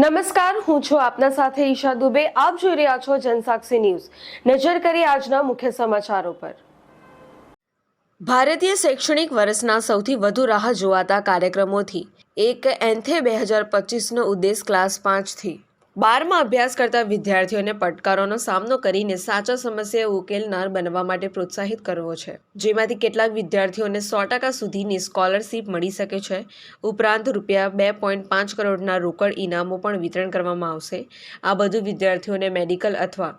નમસ્કાર, હું છું આપના સાથે ઈશા દુબે. આપ જોઈ રહ્યા છો જનસાક્ષી ન્યૂઝ. નજર કરી આજના મુખ્ય સમાચારો પર. ભારતીય શૈક્ષણિક વર્ષના સૌથી વધુ રાહ જોવાતા કાર્યક્રમોથી એક એન્થે બે હજાર પચીસનો ઉદ્દેશ ક્લાસ પાંચથી. બારમાં અભ્યાસ કરતા વિદ્યાર્થીઓને પડકારોનો સામનો કરીને સાચા સમસ્યા ઉકેલનાર બનવા માટે પ્રોત્સાહિત કરવો છે. જેમાંથી કેટલાક વિદ્યાર્થીઓને સો ટકા સુધીની સ્કોલરશીપ મળી શકે છે. ઉપરાંત રૂપિયા બે પોઈન્ટ પાંચ કરોડના રોકડ ઇનામો પણ વિતરણ કરવામાં આવશે. આ બધું વિદ્યાર્થીઓને મેડિકલ અથવા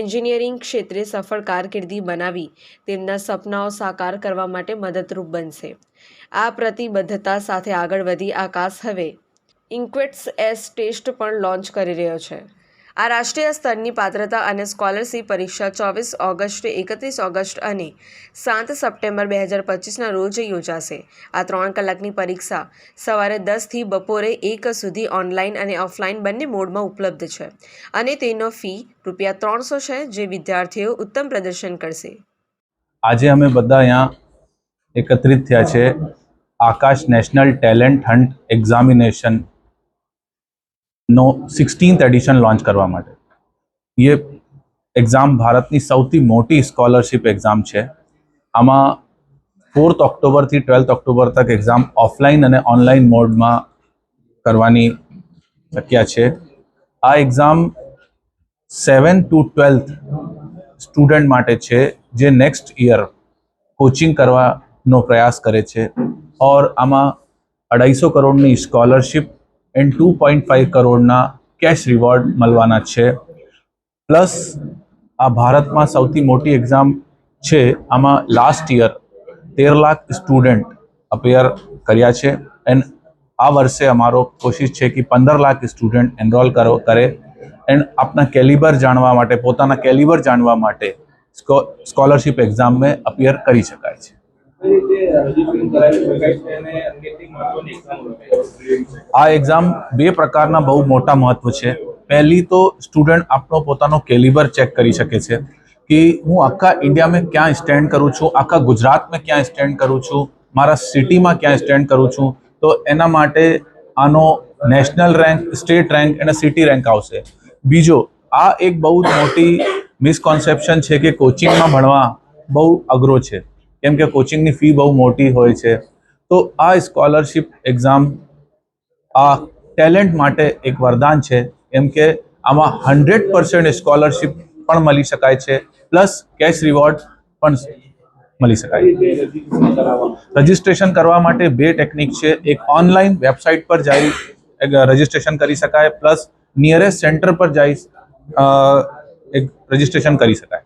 એન્જિનિયરિંગ ક્ષેત્રે સફળ કારકિર્દી બનાવી તેમના સપનાઓ સાકાર કરવા માટે મદદરૂપ બનશે. આ પ્રતિબદ્ધતા સાથે આગળ વધી આકાશ હવે ઇન્ક્વેટ્સ એસ ટેસ્ટ પણ લોન્ચ કરી રહ્યો છે. આ રાષ્ટ્રીય સ્તરની પાત્રતા અને સ્કોલરશીપ પરીક્ષા ચોવીસ ઓગસ્ટ, એકત્રીસ ઓગસ્ટ અને સાત સપ્ટેમ્બર બે હજાર પચીસના રોજ યોજાશે. આ ત્રણ કલાકની પરીક્ષા સવારે દસથી બપોરે એક સુધી ઓનલાઈન અને ઓફલાઈન બંને મોડમાં ઉપલબ્ધ છે અને તેનો ફી રૂપિયા ત્રણસો છે જે વિદ્યાર્થીઓ ઉત્તમ પ્રદર્શન કરશે. આજે અમે બધા અહીંયા એકત્રિત થયા છે. Aakash national talent hunt examination નો સિક્સટીન્થ એડિશન લોન્ચ કરવા માટે. એ એક્ઝામ ભારતની સૌથી મોટી સ્કોલરશિપ એક્ઝામ છે. આમાં ફોર્થ ઓક્ટોબરથી ટ્વેલ્થ ઓક્ટોબર તક એક્ઝામ ઓફલાઈન અને ઓનલાઈન મોડમાં કરવાની શક્યા છે. આ exam seven to twelfth student માટે છે, જે નેક્સ્ટ યર કોચિંગ કરવાનો પ્રયાસ કરે છે. ઓર આમાં અઢાઈસો કરોડની scholarship and two point five કરોડના કેશ રિવોર્ડ મળવાના છે. પ્લસ આ ભારતમાં સૌથી મોટી એક્ઝામ છે, આમાં લાસ્ટ યર તેર લાખ સ્ટુડન્ટ અપેયર કર્યા છે. એન્ડ આ વર્ષે અમારો કોશિશ છે કે પંદર લાખ સ્ટુડન્ટ એનરોલ કરો, કરે. એન્ડ આપના કેલિબર જાણવા માટે, પોતાના કેલિબર જાણવા માટે સ્કોલરશિપ એક્ઝામમાં અપિયર કરી શકાય છે. આ એક્ઝામ બે પ્રકારના બહુ મોટા મહત્વ છે. પહેલી તો સ્ટુડન્ટ આપણો પોતાનો કેલિબર ચેક કરી શકે છે કે હું આખા ઇન્ડિયામાં ક્યાં સ્ટેન્ડ કરું છું? આખા ગુજરાતમાં ક્યાં સ્ટેન્ડ કરું છું? મારા સિટીમાં ક્યાં સ્ટેન્ડ કરું છું? તો એના માટે આનો નેશનલ રેન્ક સ્ટેટ રેન્ક અને સિટી રેન્ક આવશે. બીજો, આ એક બહુ મોટી મિસકોન્સેપ્શન છે કે કોચિંગમાં ભણવા બહુ અઘરો છે. કેમ કે કોચિંગની ફી બહુ મોટી હોય છે. તો આ સ્કોલરશિપ એક્ઝામ આ ટેલેન્ટ માટે એક વરદાન છે. કેમ કે આમાં હંડ્રેડ પર્સન્ટ સ્કોલરશિપ પણ મળી શકાય છે. પ્લસ કેશ રિવોર્ડ પણ મળી શકાય. રજિસ્ટ્રેશન કરવા માટે બે ટેકનિક છે. એક ઓનલાઈન વેબસાઇટ પર જઈ રજિસ્ટ્રેશન કરી શકાય. પ્લસ નિયરેસ્ટ સેન્ટર પર જઈ એક રજિસ્ટ્રેશન કરી શકાય.